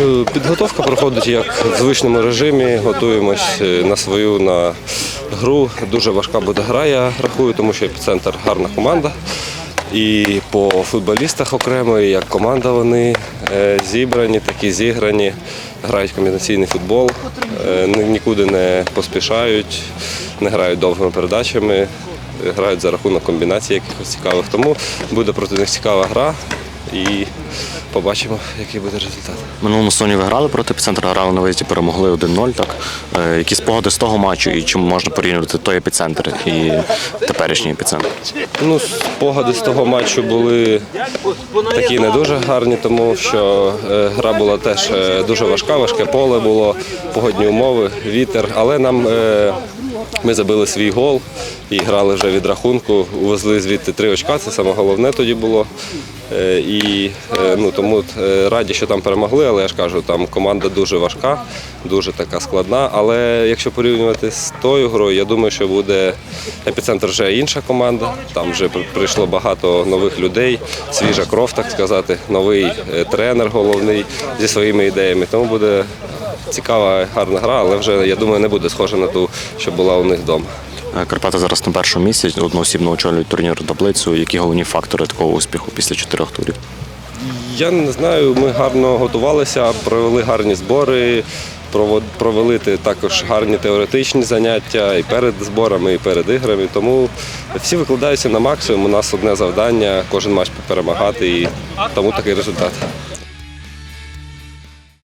Е, Підготовка проходить як в звичному режимі. Готуємось е, на свою на гру. Дуже важка буде гра, я рахую, тому що епіцентр гарна команда. І по футболістах окремо, і як команда вони е, зібрані, такі зіграні, грають комбінаційний футбол, нікуди не поспішають, не грають довгими передачами, грають за рахунок комбінацій якихось цікавих. Тому буде проти них цікава гра і побачимо, який буде результат. Минулому сезоні ви грали проти епіцентра, грали на виїзді, перемогли 1-0. Так? Е, які спогади з того матчу і чим можна порівнювати той епіцентр і теперішній епіцентр? Ну, спогади з того матчу були такі не дуже гарні, тому що е, гра була теж е, дуже важка, важке поле було, погодні умови, вітер. Але нам е, ми забили свій гол і грали вже від рахунку, увезли звідти три очка. Це саме головне тоді було. Е, І е, ну, тому е, раді, що там перемогли, але я ж кажу, там команда дуже важка, дуже така складна. Але якщо порівнювати з тою грою, я думаю, що буде епіцентр вже інша команда. Там вже прийшло багато нових людей, свіжа кров, так сказати, новий тренер головний зі своїми ідеями. Тому буде цікава, гарна гра, але вже я думаю, не буде схожа на ту, що була у них вдома. Е, Карпати зараз на першому місці, одноосібно очолюють турнірну таблицю. Які головні фактори такого успіху після чотирьох турів? Я не знаю, ми гарно готувалися, провели гарні збори, провели також гарні теоретичні заняття і перед зборами, і перед іграми. Тому всі викладаються на максимум. У нас одне завдання, кожен матч перемагати, і тому такий результат.